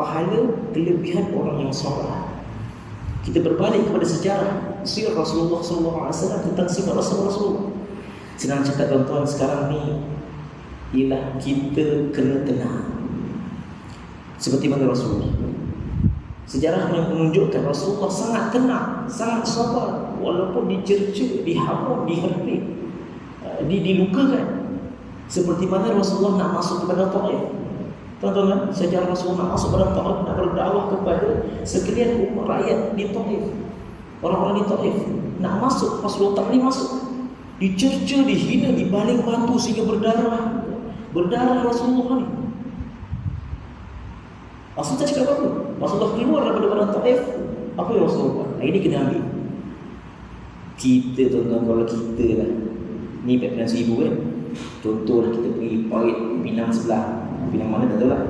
pahala kelebihan orang yang soleh. Kita berbalik kepada sejarah sirah Rasulullah SAW tentang sifat Rasulullah. Senang cakap tuan-tuan sekarang ni ialah kita kena tenang. Seperti mana Rasulullah. Sejarah menunjukkan Rasulullah sangat tenang, sangat sabar walaupun dicerca, dihalau, diherdik, uh, di dilukakan. Seperti mana Rasulullah nak masuk kepada Taif. Tuan-tuan, sejarah Rasulullah masuk kepada Taif nak berdakwah kepada sekalian umat rakyat di Taif. Orang-orang di Taif nak masuk, Rasulullah tak boleh masuk. Dicerca, dihina, dibaling batu sehingga berdarah. Berdarah Rasulullah ni. Rasulullah cakap apa? Rasulullah keluar daripada padang Taif. Apa yang Rasulullah buat? Ini kena ambil. Kita tuan-tuan kalau kita lah. Ni Pepinang Seribu kan. Contohlah kita pergi parit Pinang sebelah. Pinang mana tak tahu lah.